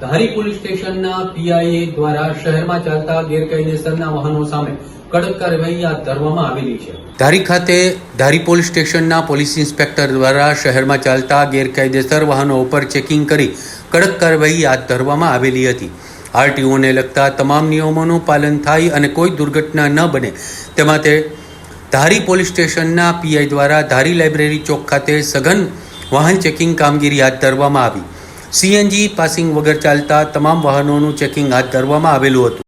ધારી police સ્ટેશનના પીઆઈએ દ્વારા શહેરમાં ચાલતા ગેરકાયદેસરના વાહનો સામે કડક કાર્યવાહી ધરવામાં આવેલી છે. ધારી ખાતે ધારી પોલીસ સ્ટેશનના પોલીસ ઇન્સ્પેક્ટર દ્વારા શહેરમાં ચાલતા ગેરકાયદેસર વાહનો ઉપર ચેકિંગ કરી કડક કાર્યવાહી હાથ ધરવામાં આવેલી હતી. આરટીઓને લગતા તમામ નિયમોનું પાલન થાય અને કોઈ દુર્ઘટના ન બને તે માટે ધારી પોલીસ સ્ટેશનના પીઆઈ દ્વારા ધારી લાઇબ્રેરી ચોક ખાતે સઘન વાહન ચેકિંગ કામગીરી હાથ ધરવામાં આવી. સીએનજી પાસિંગ વગર ચાલતા તમામ વાહનોનું ચેકિંગ હાથ ધરવામાં આવેલું હતું.